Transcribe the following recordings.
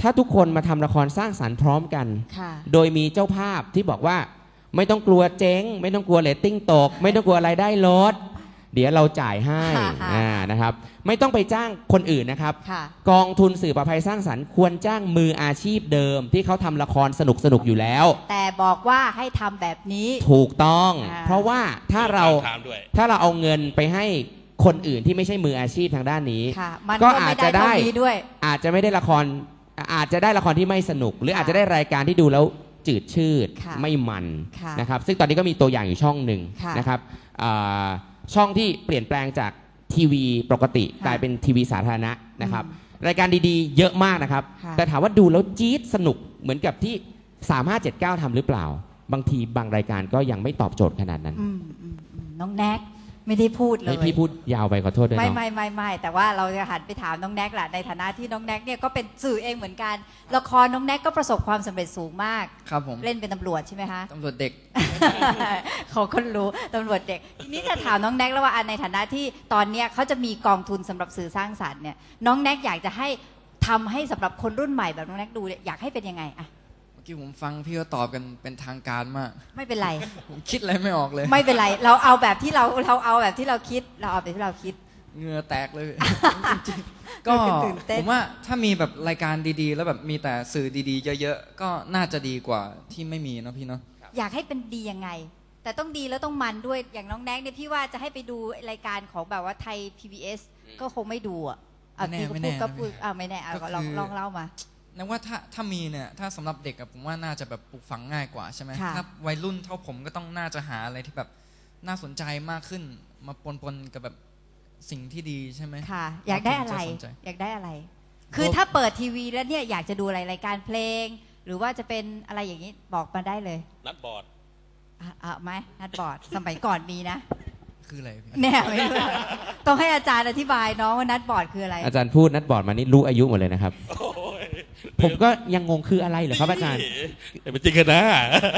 ถ้าทุกคนมาทำละครสร้างสรรค์พร้อมกัน ค่ะ โดยมีเจ้าภาพที่บอกว่าไม่ต้องกลัวเจ๊ง ไม่ต้องกลัวเรตติ้งตก ไม่ต้องกลัวรายได้ลดเดี๋ยวเราจ่ายให้ค่ะค่ะ อ่านะครับ ไม่ต้องไปจ้างคนอื่นนะครับ ค่ะ กองทุนสื่อประภัยสร้างสรรค์ควรจ้างมืออาชีพเดิม ที่เขาทำละครสนุกสนุกๆอยู่แล้ว แต่บอกว่าให้ทำแบบนี้ ถูกต้อง อ่า เพราะว่าถ้าเรา ถามด้วย ถ้าเราเอาเงินไปให้คนอื่นที่ไม่ใช่มืออาชีพทางด้านนี้ ค่ะ มันก็ก็อาไม่จจะได้ได้เท่านี้ด้วย อาจจะไม่ได้ละคร อาจจะได้ละครที่ไม่สนุก หรือค่ะอาจจะได้รายการที่ดูแล้วจืดชืดค่ะไม่มันค่ะนะครับ ซึ่งตอนนี้ก็มีตัวอย่างอยู่ช่องหนึ่งค่ะนะครับอ่าช่องที่เปลี่ยนแปลงจากทีวีปกติค่ะกลายเป็นทีวีสาธารณะนะครับ รายการดีๆ เยอะมากนะครับ ค่ะ แต่ถามว่าดูแล้วจี๊ดสนุกเหมือนกับที่ 3579ทำหรือเปล่า บางทีบางรายการก็ยังไม่ตอบโจทย์ขนาดนั้น อืมอืมอืมน้องแน็ก ไม่ได้พูดเลยให้พี่พูดยาวไปขอโทษด้วยไม่เนาะ ไม่ไม่ไม่แต่ว่าเราจะหันไปถามน้องแน็กแหละในฐานะที่น้องแน็กเนี่ยก็เป็นสื่อเองเหมือนกัน ละครน้องแน็กก็ประสบความสำเร็จสูงมาก ครับผมเล่นเป็นตำรวจใช่ไหมคะ ตำรวจเด็ก เขาก็รู้ตำรวจเด็ก ทีนี้ถ้าถามน้องแน็กแล้วว่าอันในฐานะที่ตอนเนี้ยเขาจะมีกองทุนสำหรับสื่อสร้างสรรค์เนี่ยน้องแน็กอยากจะให้ทำให้สำหรับคนรุ่นใหม่แบบน้องแน็กดูเนี่ยอยากให้เป็นยังไงอะเมื่อ กี้ผมฟังพี่ก็ตอบกันเป็นทางการมาก ไม่เป็นไร ผมคิดอะไรไม่ออกเลย ไม่เป็นไร เราเอาแบบที่เราเราเอาแบบที่เราคิด เราเอาแบบที่เราคิดเหงื่อแตกเลยจริงๆก็ตื่นเต้นผมว่าถ้ามีแบบรายการดีๆ แล้วแบบมีแต่สื่อดีๆ เยอะๆ ก็น่าจะดีกว่าที่ไม่มีเนอะพี่เนาะอยากให้เป็นดียังไง แต่ต้องดีแล้วต้องมันด้วยอย่างน้องแน็กเนี่ยพี่ว่าจะให้ไปดูรายการของแบบว่าไทย PBS ก็คงไม่ดูอะอะไม่แน่พี่ก็ไม่พูดแน่ก็พูดอ่าไม่แน่อะก็คือลองลองเล่ามา นึกว่าถ้าถ้ามีเนี่ยถ้าสำหรับเด็กอะผมว่าน่าจะแบบปลูกฝังง่ายกว่าใช่ไหมค่ะ ถ้าวัยรุ่นเท่าผมก็ต้องน่าจะหาอะไรที่แบบน่าสนใจมากขึ้น มาปนๆกับแบบสิ่งที่ดีใช่ไหม ค่ะ อยากได้อะไรผมจสนใจอยากได้อะไร คือถ้าเปิดทีวีแล้วเนี่ยอยากจะดูอะไรรายการเพลง หรือว่าจะเป็นอะไรอย่างนี้บอกมาได้เลยนัดบอร์ดอะอะไหมนัดบอร์ด สมัยก่อนมีนะ คืออะไรพี่ เนี่ยไม่รู้ต้องให้อาจารย์อธิบายน้องว่านัดบอร์ดคืออะไร อาจารย์พูดนัดบอร์ดมานี่รู้อายุหมดเลยนะครับ โอ้ย ผมก็ยังงงคืออะไรเหรอครับอาจารย์ แต่เป็นจริงกันนะ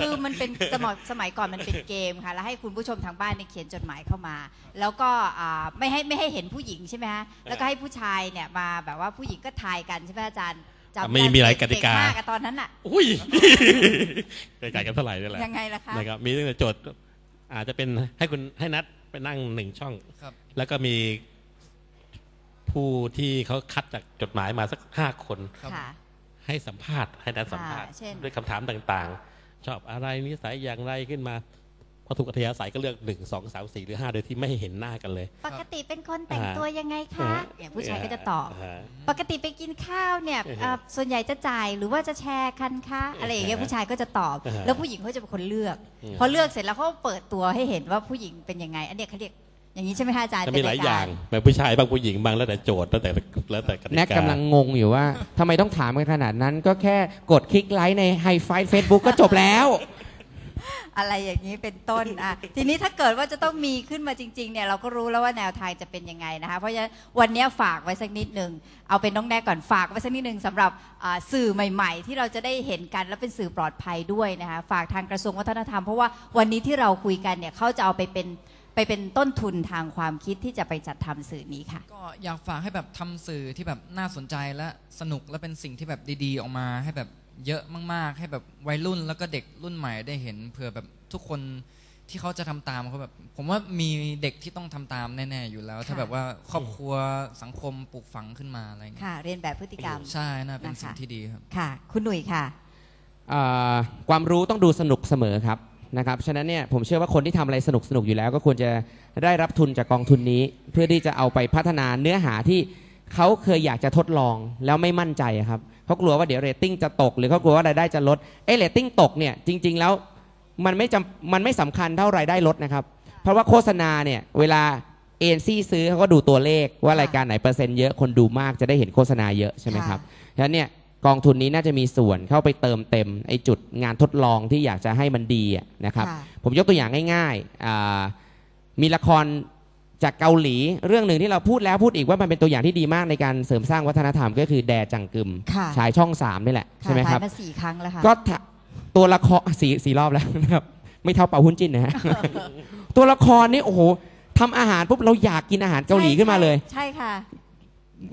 คือมันเป็นสมัยสมัยก่อนมันเป็นเกมค่ะ แล้วให้คุณผู้ชมทางบ้านเนี่ยเขียนจดหมายเข้ามา แล้วก็อ่าไม่ให้ไม่ให้เห็นผู้หญิงใช่ไหมฮะแล้วก็ให้ผู้ชายเนี่ยมาแบบว่าผู้หญิงก็ทายกันใช่ไหมอาจารย์จำไม่ด้มีหลายกติกาเงมากอะตอนนั้นอะอุ้ยไกลๆกันเท่าไหร่นี่แหละยังไงล่ะคะนะครับมีตั้งแต่โจทย์อาจจะเป็นให้คุณให้นัดไปนั่งหนึ่งช่องครับแล้วก็มีผู้ที่เขาคัดจากจดหมายมาสักห้าคนครับค่ะ ให้สัมภาษณ์ให้นัดสัมภาษณ์ค่ะเช่นด้วยคำถามต่างๆ ชอบอะไรนิสัยอย่างไรขึ้นมาพอถูกอัธยาศัยก็เลือกหนึ่งสองสามสี่หรือห้าโดยที่ไม่เห็นหน้ากันเลย ปกติเป็นคนแต่งอ่าตัวยังไงคะอย่างผู้ชายก็จะตอบาปกติไปกินข้าวเนี่ยอือฮะเอ่อส่วนใหญ่จะจ่ายหรือว่าจะแชร์คันคะอะไรอย่างเงี้ยอือฮะผู้ชายก็จะตอบอือฮะแล้วผู้หญิงเขาจะเป็นคนเลือกอืมพอเลือกเสร็จแล้วเขาเปิดตัวให้เห็นว่าผู้หญิงเป็นยังไง อันเนี้ยเขาเรียก อย่างนี้ใช่ไหมคะอาจารย์จะมีหลายเป็นรอย่างแบบผู้ชายบางผู้หญิงบางแล้วแต่โจทย์แล้วแต่แล้วแต่กติกาแน็กกำลังงงอยู่ว่าทำไมต้องถามกันขนาดนั้น ก็แค่กดคลิกไลค์ในไฮไฟเฟซบุ๊กก็จบแล้ว อะไรอย่างนี้เป็นต้นอะทีนี้ถ้าเกิดว่าจะต้องมีขึ้นมาจริงๆเนี่ยเราก็รู้แล้วว่าแนวทางจะเป็นยังไงนะคะเพราะฉะนั้นวันนี้ฝากไว้สักนิดหนึ่งเอาเป็นน้องแนกก่อนฝากไว้สักนิดหนึ่งสำหรับอ่าสื่อใหม่ ๆ ที่เราจะได้เห็นกันและเป็นสื่อปลอดภัยด้วยนะคะฝากทางกระทรวงวัฒนธรรมเพราะว่าวันนี้ที่เราคุยกันเนี่ยเขาจะเอาไปเป็น ไปเป็นต้นทุนทางความคิดที่จะไปจัดทำสื่อนี้ค่ะ ก็อยากฝากให้แบบทำสื่อที่แบบน่าสนใจและสนุกและเป็นสิ่งที่แบบดีๆ ออกมา ให้แบบเยอะมากๆ ให้แบบวัยรุ่นแล้วก็เด็กรุ่นใหม่ได้เห็นเผื่อแบบทุกคนที่เขาจะทำตามเขาแบบ ผมว่ามีเด็กที่ต้องทำตามแน่ๆอยู่แล้ว ถ้าค่ะ แบบว่าครอบครัวสังคมปลูกฝังขึ้นมาอะไรอย่างเงี้ยค่ะ เรียนแบบพฤติกรรม ใช่น่าเป็นนะคะ สิ่งที่ดีครับ ค่ะ คุณหนุ่ยค่ะ อ่าความรู้ต้องดูสนุกเสมอครับ นะครับฉะนั้นเนี่ยผมเชื่อว่าคนที่ทำอะไรสนุกสนุกอยู่แล้ว ก็ควรจะได้รับทุนจากกองทุนนี้ เพื่อที่จะเอาไปพัฒนาเนื้อหาที่เขาเคยอยากจะทดลองแล้วไม่มั่นใจอะครับเขากลัวว่าเดี๋ยวเรตติ้งจะตก หรือเขากลัวว่ารายได้จะลดเอ้เรตติ้งตกเนี่ยจริง ๆ แล้วมันไม่จำมันไม่สำคัญเท่ารายได้ลดนะครับ เพราะว่าโฆษณาเนี่ยเวลาเอ็นซีซื้อเขาก็ดูตัวเลขว่ารายการไหนเปอร์เซ็นต์เยอะคนดูมากจะได้เห็นโฆษณาเยอะใช่ไหมครับฉะนั้นเนี่ย กองทุนนี้น่าจะมีส่วนเข้าไปเติมเต็มไอ้จุดงานทดลองที่อยากจะให้มันดีอะนะครับค่ะผมยกตัวอย่างง่ายๆอ่ามีละครจากเกาหลีเรื่องหนึ่งที่เราพูดแล้วพูดอีกว่ามันเป็นตัวอย่างที่ดีมากในการเสริมสร้างวัฒนธรรมก็คือแดจังกึมค่ะฉายช่องสามนี่แหละค่ะใช่ไหมครับถ่ายมาสี่ครั้งแล้วค่ะก็ถ้าตัวละครสีสีรอบแล้วนะครับไม่เท่าเป่าหุ้นจิ้นนะฮะตัวละครนี่โอ้โหทำอาหารปุ๊บเราอยากกินอาหารเกาหลีขึ้นมาเลย ใช่ค่ะ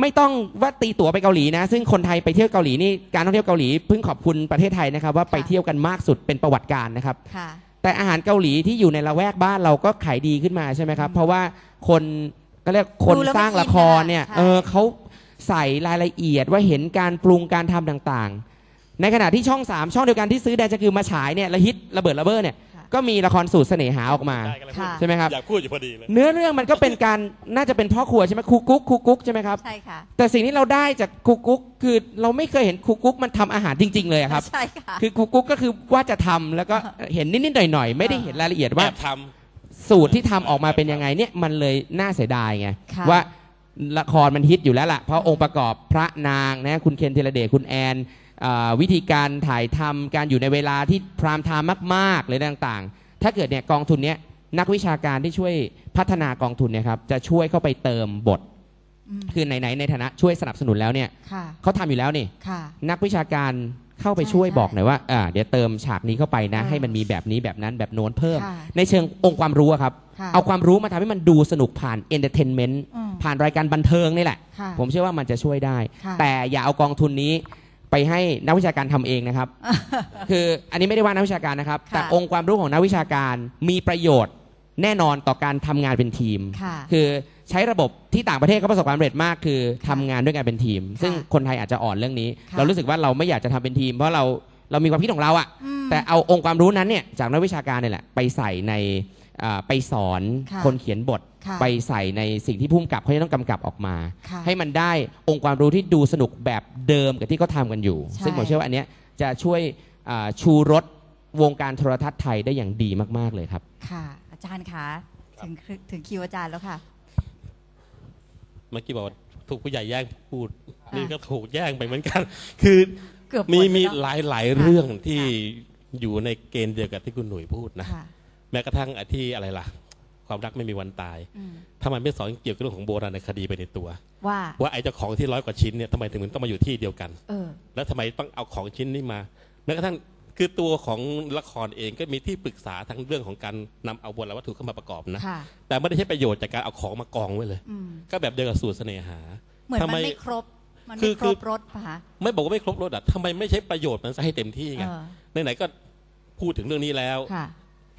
ไม่ต้องว่าตีตั๋วไปเกาหลีนะ ซึ่งคนไทยไปเที่ยวเกาหลีนี่การท่องเที่ยวเกาหลีเพิ่งขอบคุณประเทศไทยนะครับ ว่าไปค่ะเที่ยวกันมากสุดเป็นประวัติการนะครับ ค่ะ แต่อาหารเกาหลีที่อยู่ในละแวกบ้านเราก็ขายดีขึ้นมาใช่ไหมครับ เพราะว่าคนก็เรียกคนดูแล้วสร้างไม่ละครเนี่ยอินอะ เออใช่เขาใส่รายละเอียดว่าเห็นการปรุงการทำต่างๆ ในขณะที่ช่อง 3 ช่องเดียวกันที่ซื้อแดนจะคือมาฉายเนี่ยระฮิตระเบิดระเบ้อเนี่ยค่ะ ก็มีละครสูตรเสน่หาออกมา ได้กันเลยค่ะใช่ไหมครับ อยากพูดอยู่พอดีเลย เนื้อเรื่องมันก็เป็นการน่าจะเป็นพ่อครัวใช่ไหมครูกุ๊กครูกุ๊กใช่ไหมครับ ใช่ค่ะ แต่สิ่งที่เราได้จากครูกุ๊กคือเราไม่เคยเห็นครูกุ๊กมันทำอาหารจริง ๆ เลยอะครับ ใช่ค่ะ คือครูกุ๊กก็คือว่าจะทำแล้วก็เห็นนิด ๆ หน่อย ๆ ไม่ได้เห็นรายละเอียดว่า แอบทสูตรที่ทำออกมาเป็นยังไงเนี่ยมันเลยน่าเสียดายไงค่ะ ว่าละครมันฮิตอยู่แล้วล่ะเพราะองค์ประกอบพระนางนะคุณเคนธีรเดชคุณแอนอ่า วิธีการถ่ายทำการอยู่ในเวลาที่พรามไทม์มากๆเลยต่างๆ ถ้าเกิดเนี่ยกองทุนเนี้ยนักวิชาการที่ช่วยพัฒนากองทุนเนี่ยครับจะช่วยเข้าไปเติมบทอืมคือไหนๆในฐานะช่วยสนับสนุนแล้วเนี่ยค่ะเขาทำอยู่แล้วนี่ค่ะนักวิชาการเข้าไปใช่ช่วยใช่บอกหน่อยว่าอ่าเดี๋ยวเติมฉากนี้เข้าไปนะอ่าให้มันมีแบบนี้แบบนั้นแบบโน้นเพิ่มค่ะในเชิงองค์ความรู้อะครับค่ะเอาความรู้มาทำให้มันดูสนุกผ่านเอนเตอร์เทนเมนต์อืมผ่านรายการบันเทิงนี่แหละค่ะผมเชื่อว่ามันจะช่วยได้ค่ะแต่อย่าเอากองทุนนี้ ไปให้นักวิชาการทำเองนะครับ คืออันนี้ไม่ได้ว่านักวิชาการนะครับ ค่ะ แต่องค์ความรู้ของนักวิชาการมีประโยชน์แน่นอนต่อการทำงานเป็นทีม ค่ะ คือใช้ระบบที่ต่างประเทศเขาประสบความสำเร็จมากคือทำงานด้วยกันเป็นทีม ซึ่งคนไทยอาจจะอ่อนเรื่องนี้ ค่ะเรารู้สึกว่าเราไม่อยากจะทำเป็นทีม เพราะเราเรามีความคิดของเราอะอืม แต่เอาองค์ความรู้นั้นเนี่ยจากนักวิชาการเนี่ยแหละไปใส่ในอ่า ไปสอนค่ะคนเขียนบทค่ะไปใส่ในสิ่งที่พุ่มกับเขาจะต้องกำกับออกมา ค่ะ ให้มันได้องค์ความรู้ที่ดูสนุกแบบเดิมกับที่เขาทำกันอยู่ ใช่ ซึ่งผมเชื่อว่าอันเนี้ยจะช่วยอ่าชูรสวงการโทรทัศน์ไทยได้อย่างดีมากๆเลยครับ ค่ะ อาจารย์คะถึงถึงคิวอาจารย์แล้วค่ะำเมื่อกี้บอกว่าถูกผู้ใหญ่แย่งพูด อะ นี่ก็ถูกแย่งไปเหมือนกัน คือเกือบหมีดมีแล้ว หลายหลายค่ะเรื่องที่ค่อยู่ในเกณฑ์เดียวกับที่คุณหนุ่ยพูดนะ ค่ะ แม้กระทั่งไอ้ที่อะไรล่ะ ความรักไม่มีวันตายอืมทำไมไม่สอนเกี่ยวกับเรื่องของโบราณคดีไปในตัว ว่าว่าไอ้เจ้าของที่ร้อยกว่าชิ้นเนี่ยทำไมถึงมันต้องมาอยู่ที่เดียวกันเออแล้วทำไมต้องเอาของชิ้นนี้มาแม้กระทั่งคือตัวของละครเองก็มีที่ปรึกษาทั้งเรื่องของการนำเอาโบราณวัตถุเข้ามาประกอบนะค่ะแต่ไม่ได้ใช้ประโยชน์จากการเอาของมากองไว้เลยอืมก็แบบเดียวกับสูตรเสน่หาเหมือนทำมันไมไม่ครบมันคืไม่อครบคือรถป่ะคะไม่บอกว่าไม่ครบรถอะทำไมไม่ใช้ประโยชน์มันซะให้เต็มที่ไงเออไหนๆก็พูดถึงเรื่องนี้แล้วค่ะ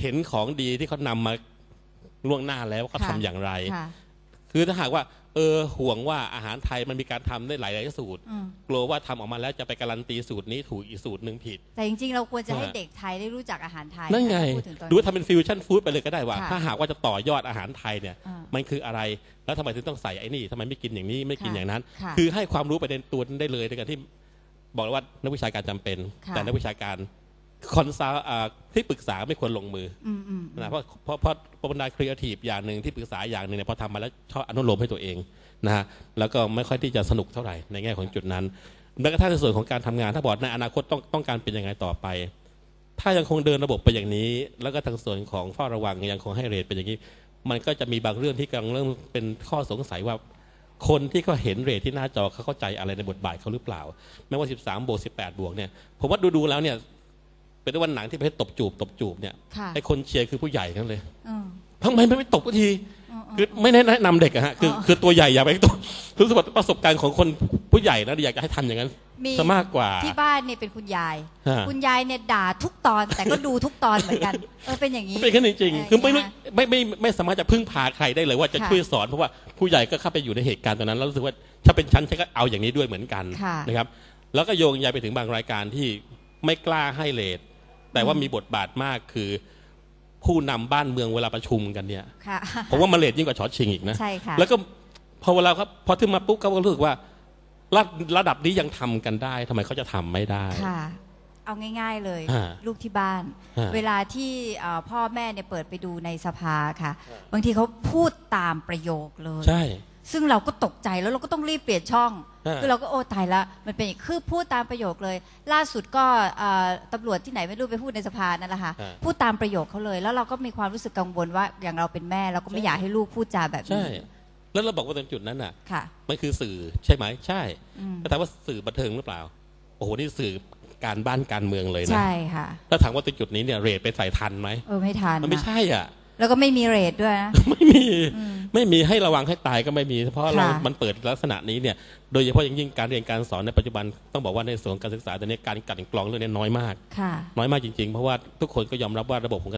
เห็นของดีที่เขานำมาล่วงหน้าแล้วว่าเขาค่ะทำอย่างไร ค่ะคือถ้าหากว่า เออห่วงว่าอาหารไทยมันมีการทำได้หลายๆสูตร อืมกลัวว่าทำออกมาแล้วจะไปการันตีสูตรนี้ถูกอีกสูตรหนึ่งผิด แต่จริงๆ เราควรจะให้ฮะ เด็กไทยได้รู้จักอาหารไทยนั่นไงพูดถึงตอนดูนี้ ว่าทำเป็นฟิวชั่นฟู้ดไปเลยก็ได้ว่า ค่ะถ้าหากว่าจะต่อยอดอาหารไทยเนี่ย อ่ามันคืออะไร แล้วทำไมถึงต้องใส่ไอ้นี่ทำไมไม่กินอย่างนี้ไม่กินค่ะอย่างนั้น ค่ะคือให้ความรู้ไปในตัวนั้นได้เลยในการที่บอกแล้วว่านักวิชาการจำเป็น ค่ะ แต่นักวิชาการ คอนซัลที่ปรึกษาไม่ควรลงมืออืมอืมอนะเพราะเพราะเพราะเพราะบรรดาครีเอทีฟอย่างหนึ่งที่ปรึกษาอย่างหนึ่งเนี่ยพอทำมาแล้วชอบอนุโลมให้ตัวเองนะฮะแล้วก็ไม่ค่อยที่จะสนุกเท่าไหร่ในแง่ของจุดนั้นแม้กระทั่งในส่วนของการทำงานถ้าบอกในอนาคตต้องต้องการเป็นยังไงต่อไป ถ้ายังคงเดินระบบไปอย่างนี้ แล้วก็ทางส่วนของเฝ้าระวังยังคงให้เรทเป็นอย่างนี้ มันก็จะมีบางเรื่องที่กำลังเริ่มเป็นข้อสงสัยว่าคนที่เขาเห็นเรทที่หน้าจอเขาเข้าใจอะไรในบทบาทเขาหรือเปล่า แม้ว่า 13บวก18 บวกเนี่ย ผมว่าดูๆแล้วเนี่ย เป็นวันหนังที่ประเภทตบจูบตบจูบเนี่ยค่ะไอ้คนเชียร์คือผู้ใหญ่นั่นเลยอืมทำไมไม่ตบสักทีอืมอืมคือไม่แนะนำเด็กอะฮะคืออ๋อคือตัวใหญ่อย่าไปตบรู้สึกว่าประสบการณ์ของคนผู้ใหญ่นะอยากจะให้ทำอย่างนั้นมีซะมากกว่าที่บ้านเนี่ยเป็นคุณยายฮะคุณยายเนี่ยด่าทุกตอนแต่ก็ดูทุกตอนเหมือนกันเออเป็นอย่างนี้เป็นแค่นั้นจริงเออๆคือไม่รู้นะไม่ไม่ไม่ไม่สามารถจะพึ่งพาใครได้เลยว่าจะค่ะช่วยสอนเพราะว่าผู้ใหญ่ก็เข้าไปอยู่ในเหตุการณ์ตอนนั้นแล้วรู้สึกว่าถ้าเป็นฉันฉันก็เอาอย่างนี้ด้วยเหมือนกันค่ะนะครับ แล้วก็โยงใยไปถึงบางรายการที่ไม่กล้าให้เลท แต่ว่ามีบทบาทมากคือผู้นำบ้านเมืองเวลาประชุมกันเนี่ยค่ะผมว่ามันเลทยิ่งกว่าช็อตชิงอีกนะใช่ค่ะแล้วก็พอเวลาครับพอถึงมาปุ๊บเขาก็รู้สึกว่าระระดับนี้ยังทำกันได้ทำไมเขาจะทำไม่ได้ค่ะเอาง่าย ๆ เลยฮะลูกที่บ้านฮะเวลาที่เอ่อพ่อแม่เนี่ยเปิดไปดูในสภาค่ะ บางทีเขาพูดตามประโยคเลยใช่ ซึ่งเราก็ตกใจแล้วเราก็ต้องรีบเปลี่ยนช่องฮะคือเราก็โอ้ตายละมันเป็นอย่างคือพูดตามประโยคเลย ล่าสุดก็เอ่อตำรวจที่ไหนไม่รู้ไปพูดในสภานั่นแหละค่ะฮะพูดตามประโยคเขาเลย แล้วเราก็มีความรู้สึกกังวลว่าอย่างเราเป็นแม่เราก็ไม่ใช่ อยากให้ลูกพูดจาแบบใช่ นี้แล้วเราบอกว่าตรงจุดนั้นน่ะ ค่ะ มันคือสื่อใช่ไหมใช่อืม แต่ถามว่าสื่อบันเทิงหรือเปล่า โอ้โหนี่สื่อการบ้านการเมืองเลยนะใช่ค่ะถ้าถามว่าตรงจุดนี้เนี่ยเรทไปใส่ทันไหมเออไม่ทันมันไม่นะใช่อะ แล้วก็ไม่มีเรทด้วยนะ ไม่มีไม่มีให้ระวังให้ตายก็ไม่มี เพราะเราค่ะมันเปิดลักษณะนี้เนี่ย โดยเฉพาะอย่างยิ่งการเรียนการสอนในปัจจุบันต้องบอกว่าในส่วนของการศึกษาตอนนี้การกลันกรองเรื่องนี้น้อยมากค่ะน้อยมากจริงๆ เพราะว่าทุกคนก็ยอมรับว่าระบบของ